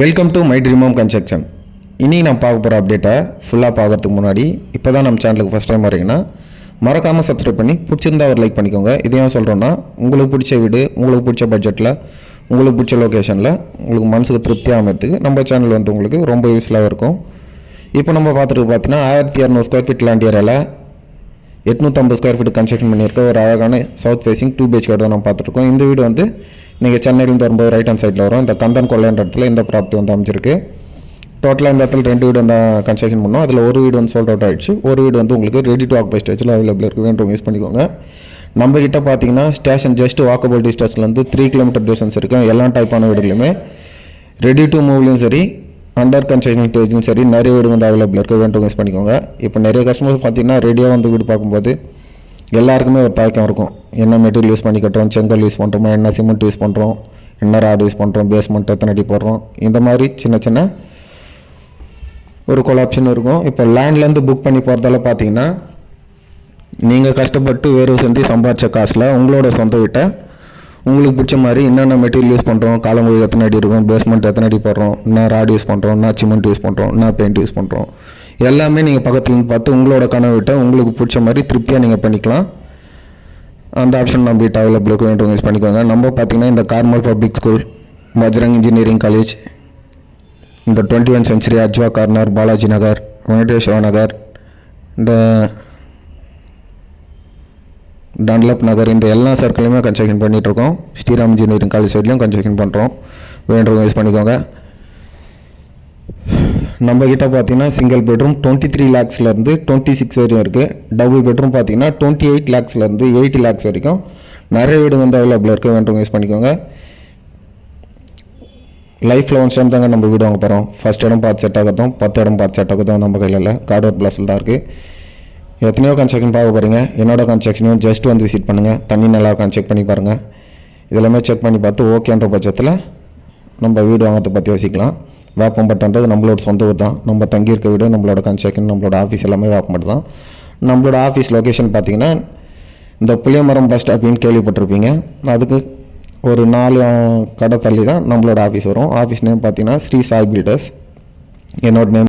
Welcome to my dream home construction இன்றைக்கி நான் பார்க்க போகிற அப்டேட்டை ஃபுல்லாக பார்க்கறதுக்கு முன்னாடி இப்போ தான் நம்ம சேனலுக்கு ஃபஸ்ட் டைம் வரீங்கன்னா மறக்காமல் சப்ஸ்கிரைப் பண்ணி பிடிச்சிருந்தா ஒரு லைக் பண்ணிக்கோங்க. இதையும் சொல்கிறோன்னா உங்களுக்கு பிடிச்ச வீடு உங்களுக்கு பிடிச்ச பட்ஜெட்டில் உங்களுக்கு பிடிச்ச லொக்கேஷனில் உங்களுக்கு மனசுக்கு திருப்தியாக அமைறதுக்கு நம்ம சேனல் வந்து உங்களுக்கு ரொம்ப யூஸ்ஃபுல்லாக இருக்கும். இப்போ நம்ம பார்த்துட்டு பார்த்தீங்கன்னா ஆயிரத்தி இரநூறு ஸ்கொயர் ஃபீட் லேண்ட் ஏரியாவில் எட்நூற்றம்பது ஸ்கொயர் ஃபீட் கன்ஸ்ட்ரக்ஷன் பண்ணியிருக்க ஒரு அழகான சவுத் ஃபேஸிங் டூ பிஹெச்கே தான் நம்ம பார்த்துருக்கோம் இந்த வீடு வந்து நீங்கள் சென்னையிலேருந்து வரும்போது ரைட் ஹேண்ட் சைடில் வரும். இந்த கந்தன் கொள்ளைன்ற இடத்துல இந்த ப்ராப்பர்ட்டி வந்து அமைச்சிருக்கு டோட்டலாக இந்த இடத்துல ரெண்டு வீடு வந்து கன்ஸ்ட்ரக்ஷன் பண்ணோம். அதில் ஒரு வீடு வந்து சோல்ட் அவுட் ஆயிடுச்சு. ஒரு வீடு வந்து உங்களுக்கு ரெடி டு ஆக்குபை ஸ்டேஜில் அவைலபிள் இருக்குது வேண்டும் யூஸ் பண்ணிக்கோங்க. நம்ம கிட்ட பார்த்தீங்கன்னா ஸ்டேஷன் ஜஸ்ட் வாக்கபிள் டிஸ்டன்ஸ்லேருந்து த்ரீ கிலோமீட்டர் டிஸ்டன்ஸ் இருக்கும் எல்லா டைப்பான வீடுகளுமே ரெடி டு மூவ்லையும் சரி அண்டர் கன்ஸ்ட்ரக்ஷன் ஸ்டேஜும் சரி நிறைய வீடு வந்து அவைலபிள் இருக்குது வேண்டும் யூஸ் பண்ணிக்கோங்க. இப்போ நிறைய கஸ்டமர்ஸ் பார்த்தீங்கன்னா ரெடியாக வந்து வீடு பார்க்கும்போது எல்லாருக்குமே ஒரு தயக்கம் இருக்கும். என்ன மெட்டீரியல் யூஸ் பண்ணி கட்டுறோம் செங்கல் யூஸ் பண்ணுறோமா என்ன சிமெண்ட் யூஸ் பண்ணுறோம் என்ன ராட் யூஸ் பண்ணுறோம் பேஸ்மெண்ட் எத்தனை அடி போடுறோம் இந்த மாதிரி சின்ன சின்ன ஒரு கொலாப்ஷன் இருக்கும். இப்போ லேண்ட்லேருந்து புக் பண்ணி போகிறதால பார்த்தீங்கன்னா நீங்கள் கஷ்டப்பட்டு வேறு செஞ்சு சம்பாதிச்ச காசில் உங்களோட சொந்த வீட்டை உங்களுக்கு பிடிச்ச மாதிரி என்னென்ன மெட்டீரியல் யூஸ் பண்ணுறோம் காலங்குழி எத்தனை அடி இருக்கும் பேஸ்மெண்ட் எத்தனை அடி போடுறோம் என்ன ராட் யூஸ் பண்ணுறோம் என்ன சிமெண்ட் யூஸ் பண்ணுறோம் என்ன பெயிண்ட் யூஸ் பண்ணுறோம் எல்லாமே நீங்கள் பக்கத்துலேருந்து பார்த்து உங்களோட கனவு வீட்டை உங்களுக்கு பிடிச்ச மாதிரி திருப்தியாக நீங்கள் பண்ணிக்கலாம். அந்த ஆப்ஷன் நம்ம அவைலபிள் யூஸ் பண்ணிக்கோங்க. நம்ம பார்த்தீங்கன்னா இந்த Carmel public school Bajrang engineering college இந்த twenty one century Ajwa corner Balaji Nagar Venkateswara Nagar இந்த டன்லப் நகர் இந்த எல்லா சர்க்கிளையுமே கன்ஸ்ட்ரக்ஷன் பண்ணிகிட்ருக்கோம் ஸ்ரீராம் இன்ஜினியரிங் காலேஜ் சைட்லையும் கன்ஸ்ட்ரக்ஷன் பண்ணுறோம் வேண்டவங்க யூஸ் பண்ணிக்கோங்க. நம்ம கிட்ட பார்த்தீங்கன்னா சிங்கிள் பெட்ரூம் டுவெண்ட்டி த்ரீ லேக்ஸ்லேருந்து டுவெண்ட்டி சிக்ஸ் வரையும் இருக்குது டபுள் பெட்ரூம் பார்த்தீங்கன்னா டுவெண்ட்டி எயிட் லேக்ஸ்லேருந்து எயிட்டி லேக்ஸ் வரைக்கும். நிறைய வீடு வந்து அவைலபிள் இருக்குது வேண்டவங்க யூஸ் பண்ணிக்கோங்க. லைஃப்பில் ஒன் டைம் தாங்க நம்ம வீடு வாங்க போகிறோம் ஃபஸ்ட் இடம் பார்த்து செட் ஆகட்டும். பத்து இடம் பார்த்து செட் ஆகட்டும். நம்ம கையில் இல்லை. கார்டோர் பிளஸில் தான் இருக்குது எத்தனையோ கன்ஸ்ட்ரக்ஷன் பார்க்க போகிறீங்க என்னோட கன்ஸ்ட்ரக்ஷனையும் ஜஸ்ட் வந்து விசிட் பண்ணுங்கள் தண்ணி நல்லா இருக்கான்னு செக் பண்ணி பாருங்கள் இதெல்லாமே செக் பண்ணி பார்த்து ஓகேன்ற பட்சத்தில் நம்ம வீடு வாங்கிறத பற்றி யோசிக்கலாம். வேப்பம்பட்டுன்றது நம்மளோட சொந்த ஊர் தான். நம்ம தங்கியிருக்க வீடு நம்மளோட கன்ஸ்ட்ரக்ஷன் நம்மளோட ஆஃபீஸ் எல்லாமே வேப்பம்பட்டு தான். நம்மளோட ஆஃபீஸ் லொக்கேஷன் பார்த்தீங்கன்னா இந்த புளியமரம் பஸ் ஸ்டாப்னு கேள்விப்பட்டிருப்பீங்க. அதுக்கு ஒரு நாலு கடை தள்ளி தான் நம்மளோட ஆஃபீஸ் வரும். ஆஃபீஸ் நேம் பார்த்தீங்கன்னா ஸ்ரீ சாய் பில்டர்ஸ் என்னோட நேம்